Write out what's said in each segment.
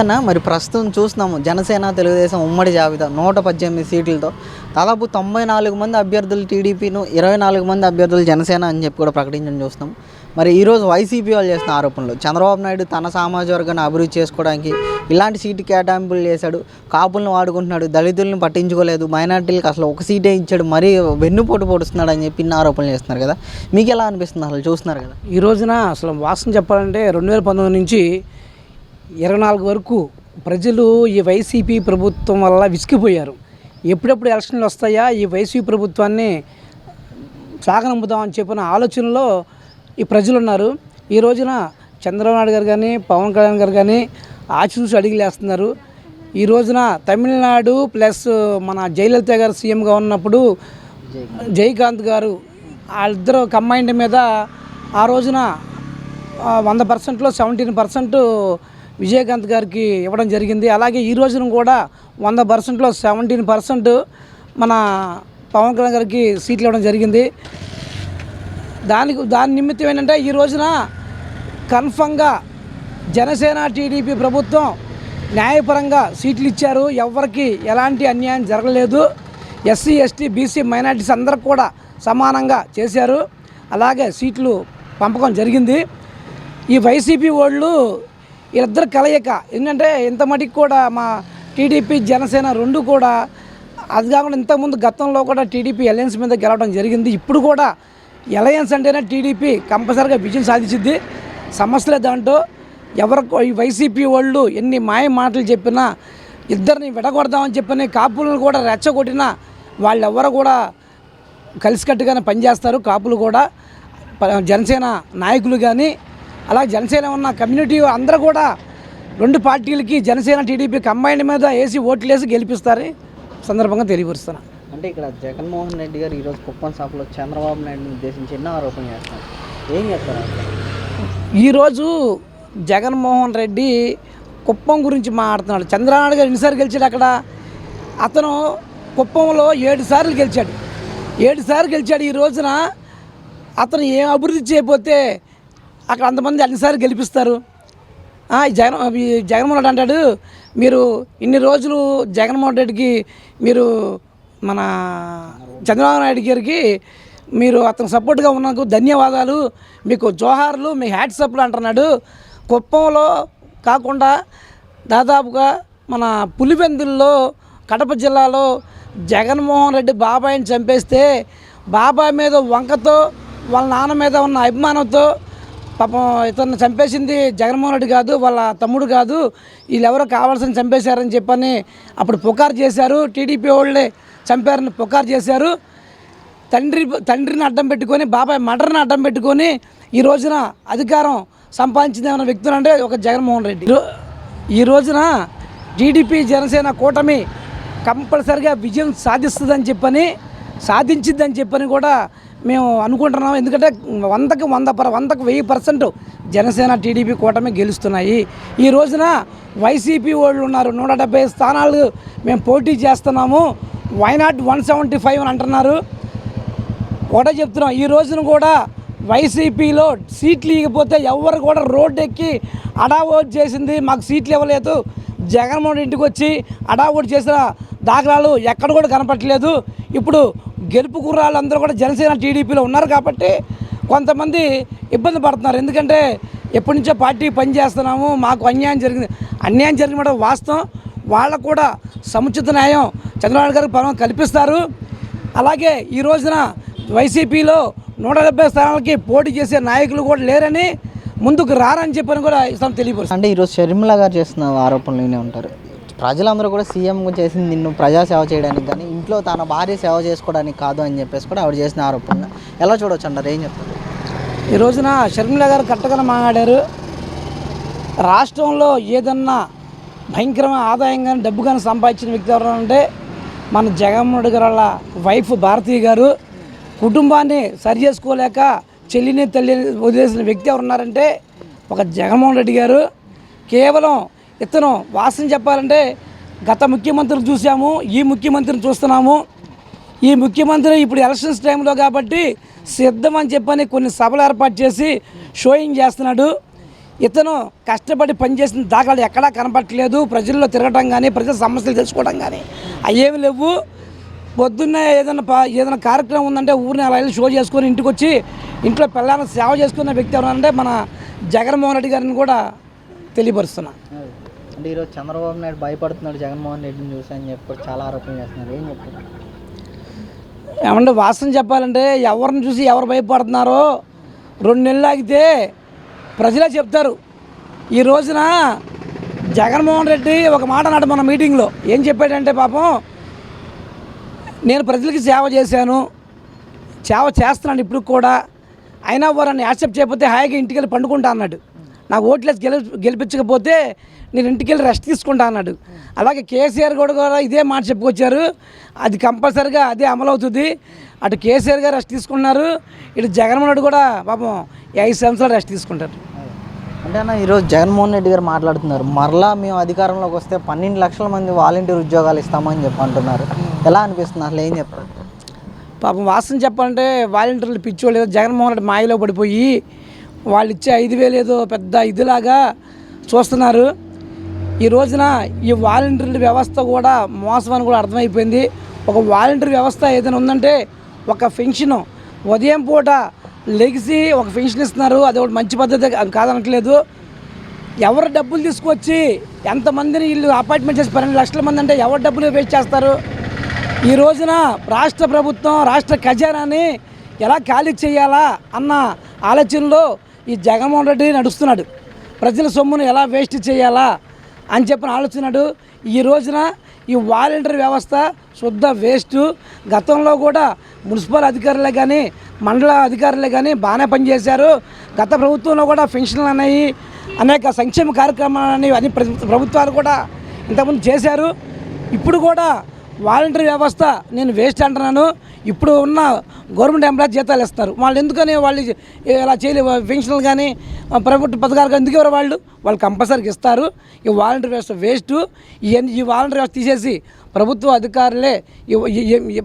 అన్న మరి ప్రస్తుతం చూస్తున్నాము జనసేన తెలుగుదేశం ఉమ్మడి జాబితా నూట పద్దెనిమిది సీట్లతో. దాదాపు తొంభై నాలుగు మంది అభ్యర్థులు టీడీపీను ఇరవై నాలుగు మంది అభ్యర్థులు జనసేన అని చెప్పి కూడా ప్రకటించడం చూస్తున్నాం. మరి ఈరోజు వైసీపీ వాళ్ళు చేస్తున్న ఆరోపణలు చంద్రబాబు నాయుడు తన సామాజిక వర్గాన్ని అభివృద్ధి చేసుకోవడానికి ఇలాంటి సీటు కేటాయింపులు చేశాడు కాపులను వాడుకుంటున్నాడు దళితులను పట్టించుకోలేదు మైనార్టీలకు అసలు ఒక సీటే ఇచ్చాడు మరీ వెన్నుపోటు పొడుస్తున్నాడు అని చెప్పి ఇన్ని ఆరోపణలు చేస్తున్నారు కదా. మీకు ఎలా అనిపిస్తుంది అసలు? చూస్తున్నారు కదా. ఈ రోజున అసలు వాస్తవం చెప్పాలంటే రెండు వేల పంతొమ్మిది నుంచి ఇరవై నాలుగు వరకు ప్రజలు ఈ వైసీపీ ప్రభుత్వం వల్ల విసిగిపోయారు. ఎప్పుడెప్పుడు ఎలక్షన్లు వస్తాయా? ఈ వైసీపీ ప్రభుత్వాన్ని సాగనంపుదామని చెప్పిన ఆలోచనలో ఈ ప్రజలు ఉన్నారు. ఈ రోజున చంద్రబాబు నాయుడు గారు కానీ పవన్ కళ్యాణ్ గారు కానీ ఆచితూచి అడిగిలేస్తున్నారు ఈ రోజున తమిళనాడు ప్లస్ మన జయలలిత గారు సీఎంగా ఉన్నప్పుడు జయకాంత్ గారు వాళ్ళిద్దరు కంబైండ్ మీద ఆ రోజున వంద పర్సెంట్లో సెవెంటీన్ పర్సెంట్ విజయకాంత్ గారికి ఇవ్వడం జరిగింది. అలాగే ఈ రోజున కూడా వంద పర్సెంట్లో సెవెంటీన్ పర్సెంట్ మన పవన్ కళ్యాణ్ గారికి సీట్లు ఇవ్వడం జరిగింది. దానికి దాని నిమిత్తం ఏంటంటే ఈ రోజున కన్ఫర్మ్గా జనసేన టీడీపీ ప్రభుత్వం న్యాయపరంగా సీట్లు ఇచ్చారు. ఎవరికి ఎలాంటి అన్యాయం జరగలేదు. ఎస్సీ ఎస్టీ బీసీ మైనార్టీస్ అందరికి కూడా సమానంగా చేశారు. అలాగే సీట్లు పంపకం జరిగింది. ఈ వైసీపీ వాళ్ళు వీళ్ళిద్దరు కలయిక. ఏంటంటే ఇంత మటుకు కూడా మా టీడీపీ జనసేన రెండు కూడా అది కాకుండా ఇంతకుముందు గతంలో కూడా టీడీపీ అలయన్స్ మీద గెలవడం జరిగింది. ఇప్పుడు కూడా అలయన్స్ అంటేనే టీడీపీ కంపల్సరీగా విజయం సాధించింది. సమస్యలే దాంట్లో. ఎవరికి ఈ వైసీపీ వాళ్ళు ఎన్ని మాయ మాటలు చెప్పినా ఇద్దరిని విడగొడదామని చెప్పిన కాపులను కూడా రెచ్చగొట్టినా వాళ్ళెవ్వరు కూడా కలిసికట్టుగానే పనిచేస్తారు. కాపులు కూడా జనసేన నాయకులు కానీ అలా జనసేన ఉన్న కమ్యూనిటీ అందరూ కూడా రెండు పార్టీలకి జనసేన టీడీపీ కంబైండ్ మీద వేసి ఓట్లు వేసి గెలిపిస్తారని సందర్భంగా తెలియపరుస్తాను అంటే ఇక్కడ జగన్మోహన్ రెడ్డి గారు ఈరోజు కుప్పం సభలో చంద్రబాబు నాయుడుని ఉద్దేశించి ఎన్నో ఆరోపణలు చేస్తారు ఏం అసలు? ఈరోజు జగన్మోహన్ రెడ్డి కుప్పం గురించి మాట్లాడుతున్నాడు. చంద్రబాబు గారు ఎన్నిసార్లు గెలిచాడు అక్కడ? అతను కుప్పంలో ఏడు సార్లు గెలిచాడు. ఏడు సార్లు గెలిచాడు ఈ రోజున. అతను ఏం అభివృద్ధి చేయకపోతే అక్కడ అంతమంది అన్నిసార్లు గెలిపిస్తారు. జగన్ ఈ జగన్మోహన్ రెడ్డి అంటాడు మీరు ఇన్ని రోజులు జగన్మోహన్ రెడ్డికి మీరు మన చంద్రబాబు నాయుడు గారికి మీరు అతను సపోర్ట్గా ఉన్నందుకు ధన్యవాదాలు. మీకు జోహార్లు మీ హ్యాట్సప్లు అంటున్నాడు. కుప్పంలో కాకుండా దాదాపుగా మన పులివెందుల్లో కడప జిల్లాలో జగన్మోహన్ రెడ్డి బాబాయిని చంపేస్తే బాబాయ్ మీద వంకతో వాళ్ళ నాన్న మీద ఉన్న అభిమానంతో పాపం ఇతను చంపేసింది జగన్మోహన్ రెడ్డి కాదు వాళ్ళ తమ్ముడు కాదు. వీళ్ళెవరో కావాల్సిన చంపేశారని చెప్పని అప్పుడు పుకారు చేశారు. టీడీపీ వాళ్ళే చంపారని పుకారు చేశారు. తండ్రి తండ్రిని అడ్డం పెట్టుకొని బాబాయ్ మటర్ని అడ్డం పెట్టుకొని ఈ రోజున అధికారం సంపాదించిన ఏమైనా వ్యక్తులు అంటే ఒక జగన్మోహన్ రెడ్డి. ఈ రోజున టీడీపీ జనసేన కూటమి కంపల్సరిగా విజయం సాధిస్తుందని చెప్పని సాధించిద్దని చెప్పని కూడా మేము అనుకుంటున్నాం. ఎందుకంటే వందకి వంద పర వందకు వెయ్యి పర్సెంట్ జనసేన టీడీపీ కూటమి గెలుస్తున్నాయి. ఈ రోజున వైసీపీ వాళ్ళు ఉన్నారు. నూట డెబ్బై స్థానాలు మేము పోటీ చేస్తున్నాము. వైనాట్ వన్ సెవెంటీ ఫైవ్ అని అంటున్నారు. ఒకటే చెప్తున్నాం. ఈ రోజున కూడా వైసీపీలో సీట్లు ఇవ్వకపోతే ఎవరు కూడా రోడ్డు ఎక్కి అడావోట్ చేసింది. మాకు సీట్లు ఇవ్వలేదు. జగన్మోహన్ ఇంటికి వచ్చి అడావోట్ చేసిన దాఖలాలు ఎక్కడ కూడా కనపట్లేదు ఇప్పుడు గెలుపు కుర్రాళ్ళు అందరూ కూడా జనసేన టీడీపీలో ఉన్నారు కాబట్టి కొంతమంది ఇబ్బంది పడుతున్నారు. ఎందుకంటే ఎప్పటి నుంచో పార్టీ పనిచేస్తున్నాము మాకు అన్యాయం జరిగింది. అన్యాయం జరిగిన వాస్తవం. వాళ్ళకు కూడా సముచిత న్యాయం చంద్రబాబు గారికి పరం కల్పిస్తారు. అలాగే ఈ రోజున వైసీపీలో నూట డెబ్బై స్థానాలకి పోటీ చేసే నాయకులు కూడా లేరని ముందుకు రారని చెప్పని కూడా ఇస్తాం తెలియపరుస్తాం అంటే ఈరోజు షర్మిల గారు చేస్తున్న ఆరోపణలు వినే ఉంటారు. ప్రజలందరూ కూడా సీఎం చేసింది నిన్ను ప్రజా సేవ చేయడానికి కానీ ఇంట్లో తన భార్య సేవ చేసుకోవడానికి కాదు అని చెప్పేసి కూడా ఆవిడ చేసిన ఆరోపణ ఎలా చూడవచ్చు అంటారు? ఏం చెప్తారు? ఈ రోజున షర్మిల గారు కరెక్ట్గా మాట్లాడారు. రాష్ట్రంలో ఏదన్నా భయంకరమైన ఆదాయం కానీ డబ్బు కానీ సంపాదించిన వ్యక్తి ఎవరంటే మన జగన్మోహన్ గారు వాళ్ళ వైఫ్ భారతీయ గారు కుటుంబాన్ని సరి చేసుకోలేక చెల్లిని తల్లిని వదిలేసిన వ్యక్తి ఎవరు ఉన్నారంటే ఒక జగన్మోహన్ రెడ్డి గారు. కేవలం ఇతను వాసన చెప్పాలంటే గత ముఖ్యమంత్రిని చూసాము ఈ ముఖ్యమంత్రిని చూస్తున్నాము. ఈ ముఖ్యమంత్రి ఇప్పుడు ఎలక్షన్స్ టైంలో కాబట్టి సిద్ధం అని చెప్పని కొన్ని సభలు ఏర్పాటు చేసి షోయింగ్ చేస్తున్నాడు. ఇతను కష్టపడి పనిచేసిన దాఖలాలు ఎక్కడా కనపట్టలేదు ప్రజల్లో తిరగటం కానీ ప్రజల సమస్యలు తెలుసుకోవడం కానీ అవేమి లేవు. పొద్దున్నే ఏదైనా ఏదైనా కార్యక్రమం ఉందంటే ఊరిని అలా వెళ్ళి షో చేసుకొని ఇంటికి వచ్చి ఇంట్లో పిల్లలను సేవ చేసుకున్న వ్యక్తి ఎవరంటే మన జగన్మోహన్ రెడ్డి గారిని కూడా తెలియపరుస్తున్నాను అంటే ఈరోజు చంద్రబాబు నాయుడు భయపడుతున్నాడు జగన్మోహన్ రెడ్డిని చూసి అని చెప్పి చాలా ఆరోపణలు చేస్తున్నారు. ఏం చెప్తారు? ఏమంటే వాస్తవం చెప్పాలంటే ఎవరిని చూసి ఎవరు భయపడుతున్నారో రెండు నెలలు ఆగితే ప్రజలే చెప్తారు. ఈ రోజున జగన్మోహన్ రెడ్డి ఒక మాట అన్నాడు మన మీటింగ్లో. ఏం చెప్పాడంటే పాపం నేను ప్రజలకి సేవ చేశాను సేవ చేస్తున్నాను ఇప్పుడు కూడా. అయినా వారని యాక్సెప్ట్ చేయకపోతే హాయిగా ఇంటికి వెళ్ళి పండుకుంటా అన్నాడు. నాకు ఓట్లేసి గెలి గెలిపించకపోతే నేను ఇంటికి వెళ్ళి రెస్ట్ తీసుకుంటా అన్నాడు. అలాగే కేసీఆర్ కూడా కూడా ఇదే మాట చెప్పుకొచ్చారు. అది కంపల్సరిగా అదే అమలు అవుతుంది. అటు కేసీఆర్ గారు రెస్ట్ తీసుకున్నారు ఇటు జగన్మోహన్ రెడ్డి కూడా పాపం ఐదు సంవత్సరాలు రెస్ట్ తీసుకుంటారు. అంటే అన్న ఈరోజు జగన్మోహన్ రెడ్డి గారు మాట్లాడుతున్నారు. మరలా మేము అధికారంలోకి వస్తే పన్నెండు లక్షల మంది వాలంటీర్ ఉద్యోగాలు ఇస్తామని చెప్పి అంటున్నారు. ఎలా అనిపిస్తుంది? అసలు ఏం చెప్తారు పాపం వాస్తవం చెప్పాలంటే వాలంటీర్లు పిచ్చోళ్ళు జగన్మోహన్ రెడ్డి మాయలో పడిపోయి వాళ్ళు ఇచ్చే ఐదు వేలు ఏదో పెద్ద ఇదిలాగా చూస్తున్నారు. ఈ రోజున ఈ వాలంటీర్ల వ్యవస్థ కూడా మోసం అని కూడా అర్థమైపోయింది. ఒక వాలంటీర్ వ్యవస్థ ఏదైనా ఉందంటే ఒక పెన్షన్ ఉదయం పూట లెగిసి ఒక పెన్షన్ ఇస్తున్నారు. అది ఒకటి మంచి పద్ధతి కాదనట్లేదు. ఎవరు డబ్బులు తీసుకొచ్చి ఎంతమందిని వీళ్ళు అపాయింట్మెంట్ చేసి పన్నెండు లక్షల మంది అంటే ఎవరు డబ్బులు వేస్ట్ చేస్తారు? ఈ రోజున రాష్ట్ర ప్రభుత్వం రాష్ట్ర ఖజానాని ఎలా ఖాళీ చేయాలా అన్న ఆలోచనలో ఈ జగన్మోహన్ రెడ్డి నడుస్తున్నాడు. ప్రజల సొమ్మును ఎలా వేస్ట్ చేయాలా అని చెప్పిన ఆలోచనాడు ఈ రోజున ఈ వాలంటీర్ వ్యవస్థ శుద్ధ వేస్ట్ గతంలో కూడా మున్సిపల్ అధికారులే కానీ మండల అధికారులే కానీ బాగానే పనిచేశారు. గత ప్రభుత్వంలో కూడా పెన్షన్లు అనేవి అనేక సంక్షేమ కార్యక్రమాలు అనేవి అన్ని ప్ర- ప్రభుత్వాలు కూడా ఇంతకుముందు చేశారు. ఇప్పుడు కూడా వాలంటరీ వ్యవస్థ నేను వేస్ట్ అంటున్నాను. ఇప్పుడు ఉన్న గవర్నమెంట్ ఎంప్లాయీ జీతాలు ఇస్తారు. వాళ్ళు ఎందుకని వాళ్ళు ఇలా చేయలేదు పెన్షన్లు కానీ ప్రభుత్వ పథకాలు కానీ ఎందుకు ఎవరు వాళ్ళు? వాళ్ళు కంపల్సరీగా ఇస్తారు. ఈ వాలంటరీ వ్యవస్థ వేస్ట్. ఇవన్నీ ఈ వాలంటరీ వ్యవస్థ తీసేసి ప్రభుత్వ అధికారులే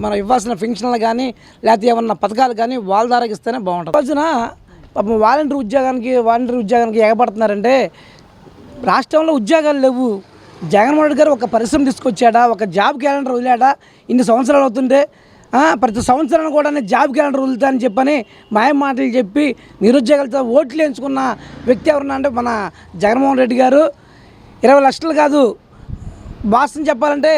మనం ఇవ్వాల్సిన పెన్షన్లు కానీ లేకపోతే ఏమన్నా పథకాలు కానీ వాళ్ళ ద్వారా ఇస్తేనే బాగుంటుంది. రోజున పాపం వాలంటీర్ ఉద్యోగానికి వాలంటరీ ఉద్యోగానికి ఎగబడుతున్నారంటే రాష్ట్రంలో ఉద్యోగాలు లేవు. జగన్మోహన్ రెడ్డి గారు ఒక పరిశ్రమ తీసుకొచ్చాడా? ఒక జాబ్ క్యాలెండర్ వదిలాడా? ఇన్ని సంవత్సరాలు అవుతుంటే ప్రతి సంవత్సరం కూడా జాబ్ క్యాలెండర్ వదులుతానని చెప్పని మాయ మాటలు చెప్పి నిరుద్యోగులతో ఓట్లు ఎంచుకున్న వ్యక్తి ఎవరన్నా అంటే మన జగన్మోహన్ రెడ్డి గారు. ఇరవై లక్షలు కాదు. వాస్తవం చెప్పాలంటే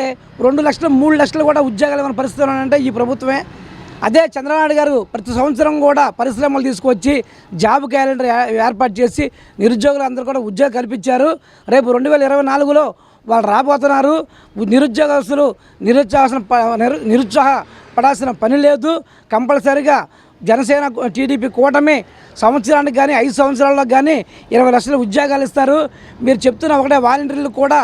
రెండు లక్షలు మూడు లక్షలు కూడా ఉద్యోగాలు ఏమైనా పరిస్థితులు అంటే ఈ ప్రభుత్వమే. అదే చంద్రబాబు గారు ప్రతి సంవత్సరం కూడా పరిశ్రమలు తీసుకొచ్చి జాబ్ క్యాలెండర్ ఏర్పాటు చేసి నిరుద్యోగులందరూ కూడా ఉద్యోగం కల్పించారు. రేపు రెండు వేల ఇరవై నాలుగులో వాళ్ళు రాబోతున్నారు. నిరుద్యోగస్తులు నిరుద్యోగస్తులు నిరుత్సాహ నిరు నిరుత్సాహపడాల్సిన పని లేదు. కంపల్సరిగా జనసేన టీడీపీ కూటమి సంవత్సరానికి కానీ ఐదు సంవత్సరాల్లో కానీ ఇరవై లక్షల ఉద్యోగాలు ఇస్తారు. మీరు చెప్తున్న ఒకటే వాలంటీర్లు కూడా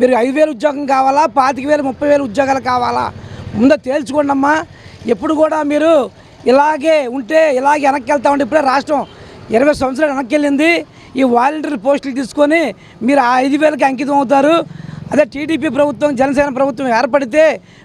మీరు ఐదు వేలు ఉద్యోగం కావాలా పాతిక వేలు ముప్పై వేలు ఉద్యోగాలు కావాలా? ముందే తేల్చుకోండి అమ్మా ఎప్పుడు కూడా మీరు ఇలాగే ఉంటే ఇలాగే వెనక్కి వెళ్తా ఉంటే ఇప్పుడే రాష్ట్రం ఇరవై సంవత్సరాలు వెనక్కి వెళ్ళింది. ఈ వాలంటీర్ పోస్టులు తీసుకొని మీరు ఆ ఐదు వేలకి అంకితం అవుతారు. అదే టీడీపీ ప్రభుత్వం జనసేన ప్రభుత్వం ఏర్పడితే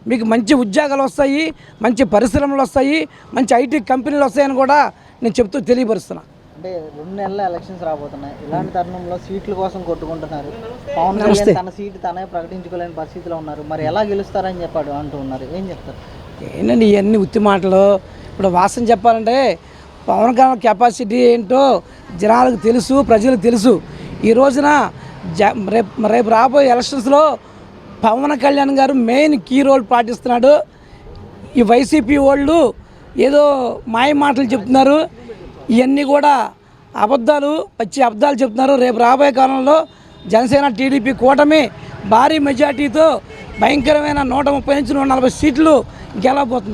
మీకు మంచి ఉద్యోగాలు వస్తాయి మంచి పరిశ్రమలు వస్తాయి మంచి ఐటీ కంపెనీలు వస్తాయని కూడా నేను చెప్తూ తెలియపరుస్తున్నా. అంటే రెండు నెలల ఎలక్షన్స్ రాబోతున్నాయి. ఇలాంటి తరుణంలో సీట్ల కోసం కొట్టుకుంటున్నారు. పవన్ కళ్యాణ్ తన సీటు తనే ప్రకటించుకోలేని పరిస్థితిలో ఉన్నారు. మరి ఎలా గెలుస్తారని చెప్పాడు అంటూ ఉన్నారు ఏం చెప్తారు? ఏంటండి ఇవన్నీ ఉత్తి మాటలు? ఇప్పుడు వాస్తవం చెప్పాలంటే పవన్ కళ్యాణ్ కెపాసిటీ ఏంటో జనాలకు తెలుసు ప్రజలకు తెలుసు. ఈ రోజున రేపు రేపు రాబోయే ఎలక్షన్స్లో పవన్ కళ్యాణ్ గారు మెయిన్ కీ రోల్ పాటిస్తున్నాడు. ఈ వైసీపీ వాళ్ళు ఏదో మాయ మాటలు చెప్తున్నారు. ఇవన్నీ కూడా అబద్ధాలు పచ్చి అబద్ధాలు చెప్తున్నారు. రేపు రాబోయే కాలంలో జనసేన టీడీపీ కూటమి భారీ మెజార్టీతో భయంకరమైన నూట ముప్పై నుంచి నూట నలభై సీట్లు గెలవబోతున్నారు.